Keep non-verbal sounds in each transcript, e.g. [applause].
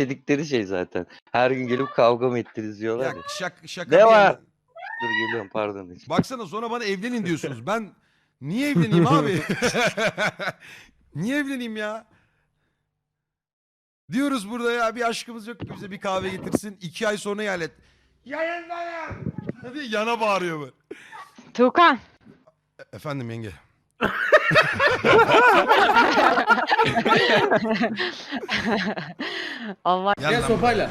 dedikleri şey zaten. Her gün gelip kavga mı ettiniz diyorlar Ya ya. şak, şaka Ne bir var? yana. Dur geliyorum pardon. hiç. Baksana sonra bana evlenin diyorsunuz. Ben niye evleneyim abi? [laughs] niye evleneyim ya? Diyoruz burada ya bir aşkımız yok ki bize bir kahve getirsin. iki ay sonra ihalet. Yayınlayın! Hadi yana bağırıyor bu. Tuğkan. Efendim yenge. [laughs] Allah Gel sopayla.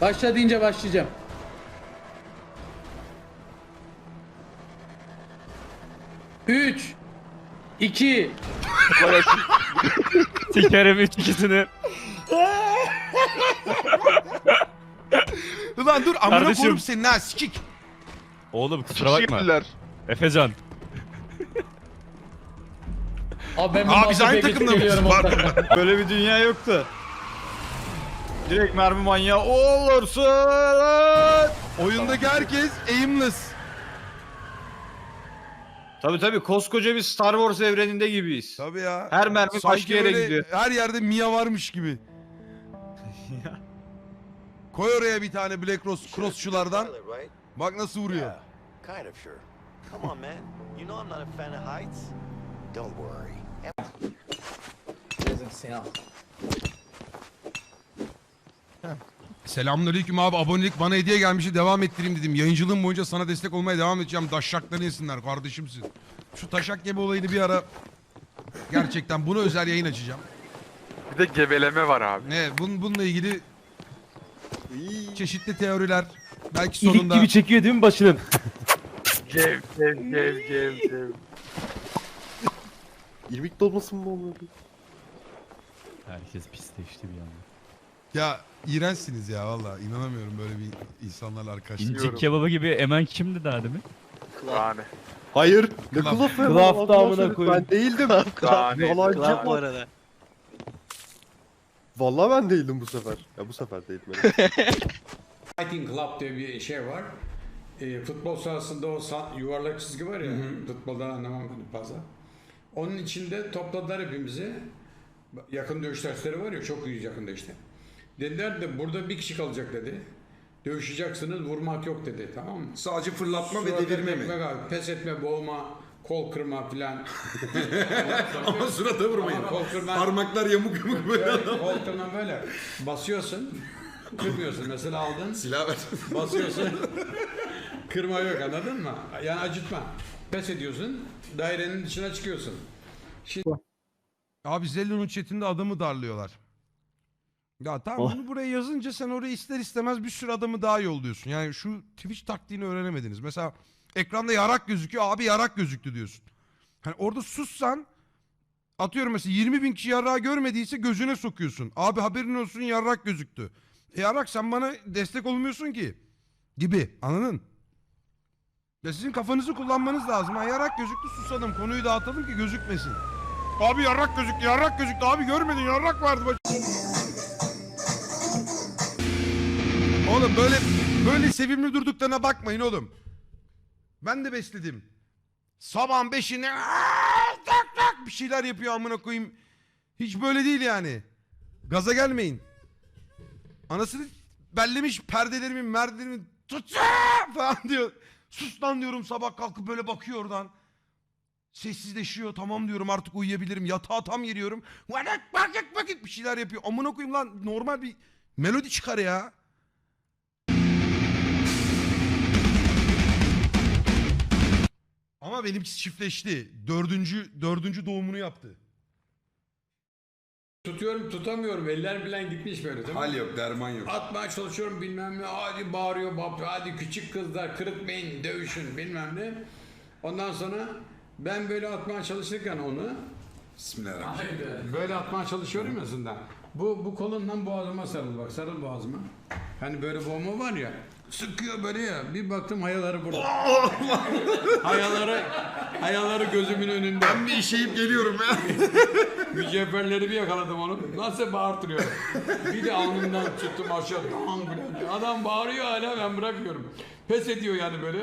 Başla deyince başlayacağım. Üç, iki, [laughs] Sikerim üç ikisini. [laughs] Ulan dur amına Kardeşim. koyayım senin ha sikik. Oğlum kusura bakma. Efecan. Abi ben Aa, biz aynı takımda mıyız? Var. Böyle bir dünya yoktu. Direkt mermi manyağı olursun. Oyundaki herkes aimless. Tabii tabii koskoca bir Star Wars evreninde gibiyiz. Tabii ya. Her mermi Sanki başka yere böyle gidiyor. Her yerde Mia varmış gibi. [laughs] Koy oraya bir tane Black Rose crossçulardan. Bak nasıl vuruyor. Kind of sure. Come on, man. You know I'm not a fan of heights. Don't worry. Selamünaleyküm abi abonelik bana hediye gelmişti devam ettireyim dedim. Yayıncılığım boyunca sana destek olmaya devam edeceğim. Daşşaklarını yesinler kardeşimsin. Şu taşak gibi olayını bir ara gerçekten bunu özel yayın açacağım. Bir de gebeleme var abi. Ne bun, bununla ilgili çeşitli teoriler belki İlik sonunda gibi çekiyor değil mi başının? Gev gev gev gev gev. İrmik dolması mı olmadı? Herkes pisleşti bir anda. Ya iğrençsiniz ya valla inanamıyorum böyle bir insanlarla arkadaşlar. İncik kebabı gibi emen kimdi daha demin? Kane. Hayır. Ne Klaf. kılafı? Klaf da amına koyayım. Ben değildim. Klaf. [laughs] Yalancı bu arada. Vallahi ben değildim bu sefer. Ya bu sefer değildim. [laughs] Fighting Club diye bir şey var. E, futbol sahasında o sa- yuvarlak çizgi var ya, futboldan anlamam fazla. Onun içinde topladılar hepimizi. Yakın dövüş dersleri var ya, çok iyi yakında işte. Dediler de burada bir kişi kalacak dedi. Dövüşeceksiniz, vurmak yok dedi, tamam mı? Sadece fırlatma Surata tekmek abi, Pes etme, boğma, kol kırma filan. [laughs] Ama surata vurmayın. Ama kol kırma, Parmaklar yamuk yamuk böyle. böyle, kol kırma böyle. Basıyorsun, kırmıyorsun. Mesela aldın, Silah ver. Basıyorsun. Kırma yok anladın mı? Yani acıtma. Pes ediyorsun. Dairenin dışına çıkıyorsun. Abi Zello'nun chatinde adamı darlıyorlar. Ya tamam bunu buraya yazınca sen oraya ister istemez bir sürü adamı daha yolluyorsun. Yani şu Twitch taktiğini öğrenemediniz. Mesela ekranda yarak gözüküyor. Abi yarak gözüktü diyorsun. Hani orada sussan atıyorum mesela 20 bin kişi yarrağı görmediyse gözüne sokuyorsun. Abi haberin olsun yarrak gözüktü. E yarrak sen bana destek olmuyorsun ki. Gibi anladın? Ya sizin kafanızı kullanmanız lazım. Ha, yarak gözüktü susalım konuyu dağıtalım ki gözükmesin. Abi yarrak gözüktü, yarrak gözüktü. Abi görmedin, yarrak vardı. bak- Oğlum böyle böyle sevimli durduklarına bakmayın oğlum. Ben de besledim. Sabahın beşinde "Aa, tak tak bir şeyler yapıyor amına koyayım. Hiç böyle değil yani. Gaza gelmeyin. Anasını bellemiş perdelerimi, merdelerimi tut falan diyor. Sus lan diyorum sabah kalkıp böyle bakıyor oradan. Sessizleşiyor. Tamam diyorum artık uyuyabilirim. Yatağa tam giriyorum. Vakit vakit vakit bir şeyler yapıyor. Amına koyayım lan normal bir melodi çıkar ya. Ama benimkisi çiftleşti. Dördüncü, dördüncü doğumunu yaptı. Tutuyorum tutamıyorum. Eller bilen gitmiş böyle değil mi? yok, derman yok. Atmaya çalışıyorum bilmem ne. Hadi bağırıyor bab. Hadi küçük kızlar kırıtmayın dövüşün bilmem ne. Ondan sonra ben böyle atmaya çalışırken onu Bismillahirrahmanirrahim. böyle atmaya çalışıyorum ya aslında. Bu, bu kolundan boğazıma sarıl bak sarıl boğazıma. Hani böyle boğma var ya. Sıkıyor böyle ya. Bir baktım hayaları burada. [laughs] hayaları, hayaları gözümün önünde. Ben bir işeyip geliyorum ya. [laughs] Mücevherleri bir yakaladım onu. Nasıl bağırtırıyor. bir de alnından tuttum aşağı. Adam bağırıyor hala ben bırakmıyorum. Pes ediyor yani böyle.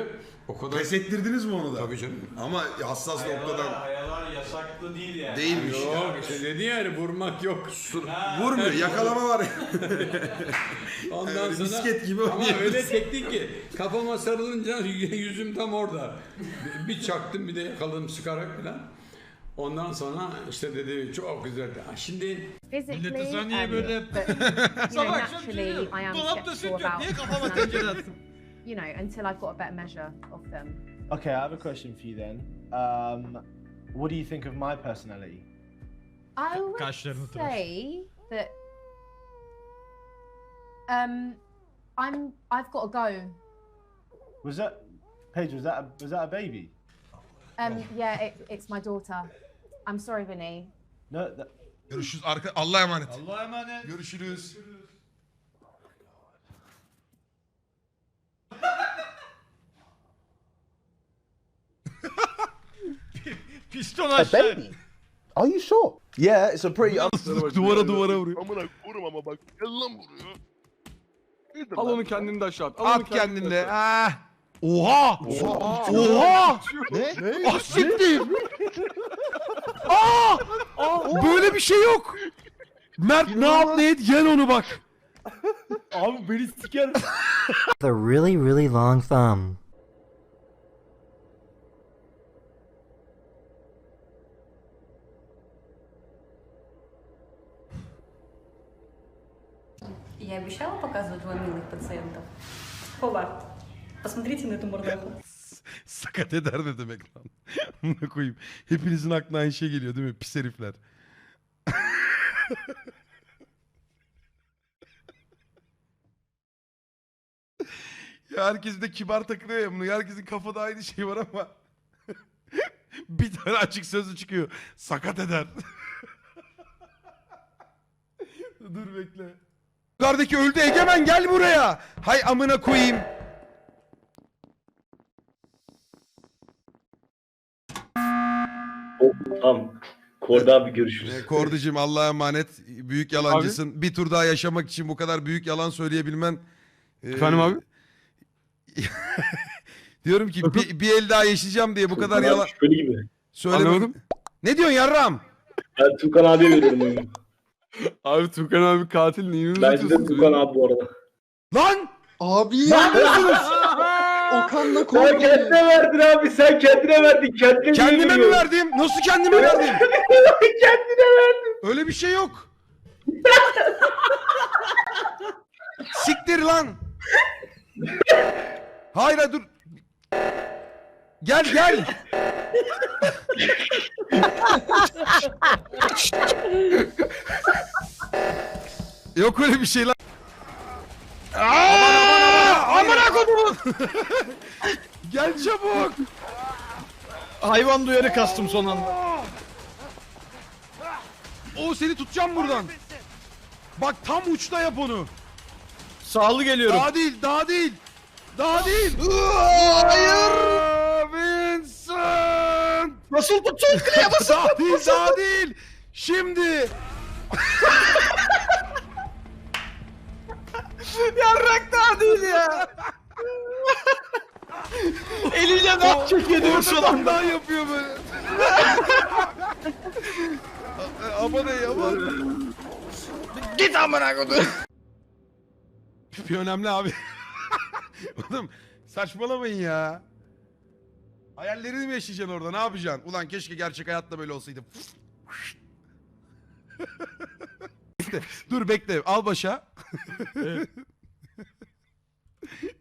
O kadar... Pes ettirdiniz mi onu da? Tabii canım. Ama hassas noktadan. Hayalar yasaklı değil yani. Değilmiş. Yok işte dedi yani vurmak yok. Vurmuyor. Yakalama var. [laughs] Ondan sonra misket gibi ama oynuyoruz. öyle teknik ki kafama sarılınca [laughs] yüzüm tam orada. Bir, bir çaktım bir de yakaladım sıkarak falan. Ondan sonra işte dedi çok güzeldi. Ha, Şimdi physically, Millete sen niye böyle- but, you know, Sabah akşam naturally, söylüyor. I am Dolapta süt skeptical yok. about Niye kafama tencere attın? You know, until I've got a better measure of them. Okay, I have a question for you then. Um, what do you think of my personality? I would Kaşlarını tıraş. say that um, I'm. I've got to go. Was that Paige? Was that a, was that a baby? Um, yeah, it, it's my daughter. I'm sorry, Vinny. No, that, Görüşürüz. Arka Allah'a emanet. Allah'a emanet. Görüşürüz. Piston aşağı. Are you sure? Yeah, it's a pretty... duvara duvara vuruyor. Amına korum ama bak. Gel lan buraya. Al onu kendini de aşağı at. Al onu kendini de at. Ah. Oha! Oha! Ne? Ne? Ah siktir! Aa! [laughs] Böyle bir şey yok. Mert ne yap ne et yen onu bak. abi beni siker. The really, really long thumb. Я обещала показывать вам милых пациентов. Хоба, посмотрите на эту мордаху. Sakat eder ne demek lan? Bunu koyayım. Hepinizin aklına aynı şey geliyor değil mi? Pis herifler. ya herkes de kibar takılıyor ya bunu. Herkesin kafada aynı şey var ama. bir tane açık sözü çıkıyor. Sakat eder. Dur bekle. Yukarıdaki öldü Egemen gel buraya. Hay amına koyayım. Tamam. Korda abi görüşürüz. E, Korducum Allah'a emanet. Büyük yalancısın. Bir tur daha yaşamak için bu kadar büyük yalan söyleyebilmen. e, Efendim abi? [laughs] diyorum ki bir, bir el daha yaşayacağım diye bu kadar yalan Şöyle gibi. söyleme. Anlamadım. Ne diyorsun yarram? Ben Tukan abiye veriyorum oyunu. Abi Tukan abi katil neyini Bence de Tukan abi bu arada. Lan! Abi! Ne yapıyorsunuz? Okan'la Sen korkma. kendine verdin abi. Sen kendine verdin. Kendine Kendime mi verdim? Nasıl kendime verdim? [laughs] kendine verdin. Öyle bir şey yok. Siktir lan. Hayır hayır, dur. Gel gel. Yok öyle bir şey lan. Amına kodumun. Gel çabuk. Hayvan duyarı kastım son anda. O seni tutacağım buradan. Bak tam uçta yap onu. Sağlı geliyorum. Daha değil, daha değil. Daha değil. Hayır. Vincent. Nasıl tutsun kıyamazsın? Daha değil, daha değil. Şimdi. [laughs] Yarrak daha değil ya. Eliyle ne çekiyor diyor son Ortadan anda. daha yapıyor böyle. [laughs] aman ey aman. Git amına kodum. Bir önemli abi. [laughs] Oğlum saçmalamayın ya. Hayallerini mi yaşayacaksın orada? Ne yapacaksın? Ulan keşke gerçek hayatta böyle olsaydı. Bekle, Dur bekle. Al başa.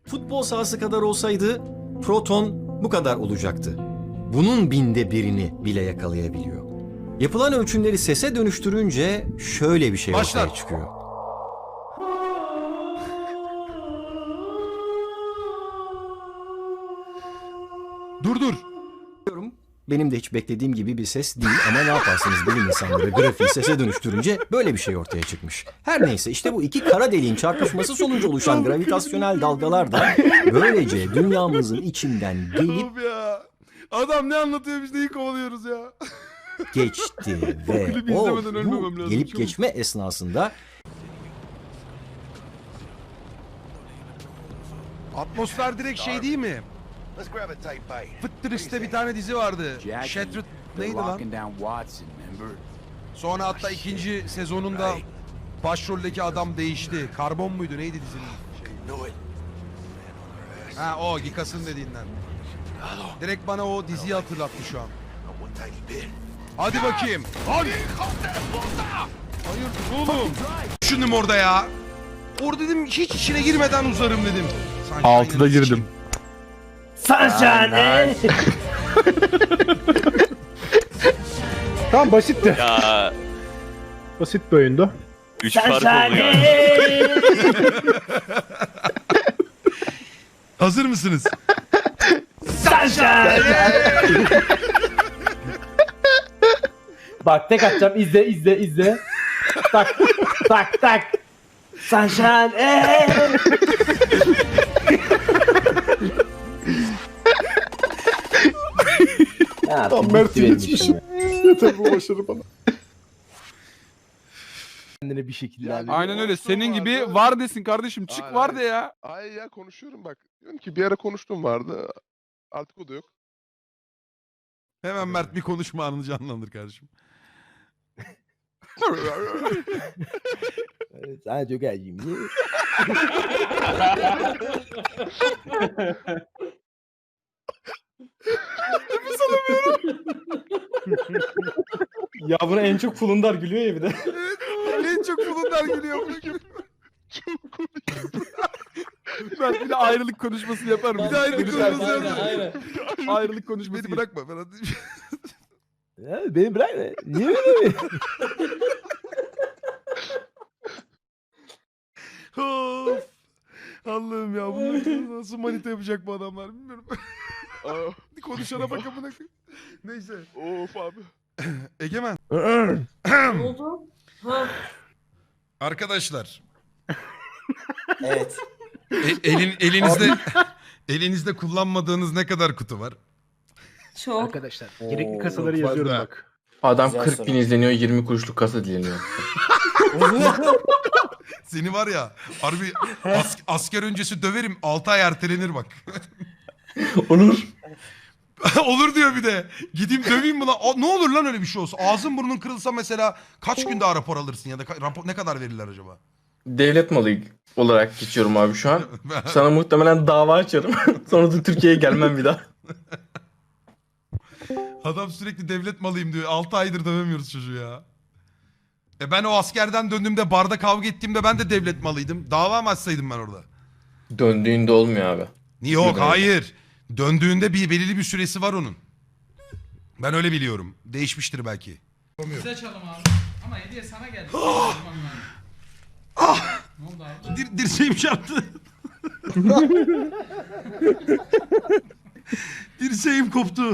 Futbol sahası kadar olsaydı proton bu kadar olacaktı. Bunun binde birini bile yakalayabiliyor. Yapılan ölçümleri sese dönüştürünce şöyle bir şey Başlar. ortaya çıkıyor. Benim de hiç beklediğim gibi bir ses değil ama ne yaparsınız bilim insanları grafiği sese dönüştürünce böyle bir şey ortaya çıkmış. Her neyse işte bu iki kara deliğin çarpışması sonucu oluşan gravitasyonel dalgalar da böylece dünyamızın içinden gelip Oğlum ya. Adam ne anlatıyor biz neyi kovalıyoruz ya. geçti [laughs] ve o izlemeden ölmemem bu lazım, gelip geçme esnasında Atmosfer direkt şey değil mi? Let's grab a tight bite. Fıttıriste bir tane dizi vardı. Shattered neydi lan? Sonra hatta ikinci sezonunda başroldeki adam değişti. Karbon muydu neydi dizinin? Ha o Gikas'ın dediğinden. Direkt bana o diziyi hatırlattı şu an. Hadi bakayım. Hadi. Hayırdır oğlum? Düşündüm orada ya. Orada dedim hiç içine girmeden uzarım dedim. Sanki Altıda girdim. Sunshine. [laughs] Tamam basitti. Ya Basit bir oyundu. 3 fark. [laughs] Hazır mısınız? Bak tek atacağım izle izle izle. tak tak tak. Sunshine. Ya, Tam bitti Mert'i benim geçmişim. işim. [laughs] Yeter bu başarı bana. Kendine bir şekilde Yani-. Aynen öyle. Senin gibi var desin kardeşim. Çık var de ya. Ay ya konuşuyorum bak. Diyorum ki bir ara konuştum vardı. Artık o da yok. Hemen Mert bir konuşma anını canlandır kardeşim. Sana çok acıyım. [laughs] [laughs] Ya buna en çok Fulundar gülüyor ya bir de. en çok bulunlar gülüyor. Ben bir de ayrılık konuşması yaparım. Bir de ayrılık Beni- konuşması Aynen yapar. aynen. Ayrılık konuşması. Beni bırakma ben hadi. Ya, beni bırak. Niye? Of. Allah'ım ya bunlar nasıl manita yapacak bu adamlar bilmiyorum. [laughs] Konuşana bak amına koyayım. Neyse. of abi. [clears throat] Egemen. [clears throat] Ne oldu? Ha. Arkadaşlar. [laughs] evet. e- elin, elinizde [laughs] elinizde kullanmadığınız ne kadar kutu var? Çok. Arkadaşlar gerekli kasaları yazıyorum bak. Adam Güzel 40 soru. bin izleniyor 20 kuruşluk kasa dileniyor. Seni var ya harbi as- asker öncesi döverim 6 ay ertelenir bak. Olur. [laughs] olur diyor bir de. Gideyim döveyim buna. Ne olur lan öyle bir şey olsa. Ağzın burnun kırılsa mesela kaç gün daha rapor alırsın ya da ka- rapor, ne kadar verirler acaba? Devlet malı olarak geçiyorum abi şu an. [laughs] Sana muhtemelen dava açarım. [laughs] Sonra da Türkiye'ye gelmem bir daha. Adam sürekli devlet malıyım diyor. 6 aydır dövemiyoruz çocuğu ya. E ben o askerden döndüğümde barda kavga ettiğimde ben de devlet malıydım. Dava mı açsaydım ben orada? Döndüğünde olmuyor abi. Yok Şurada. hayır. Döndüğünde bir belirli bir süresi var onun. Ben öyle biliyorum. Değişmiştir belki. Size açalım abi. Ama hediye sana geldi. ne oldu abi? Dir dirseğim çarptı. [laughs] [laughs] dirseğim koptu.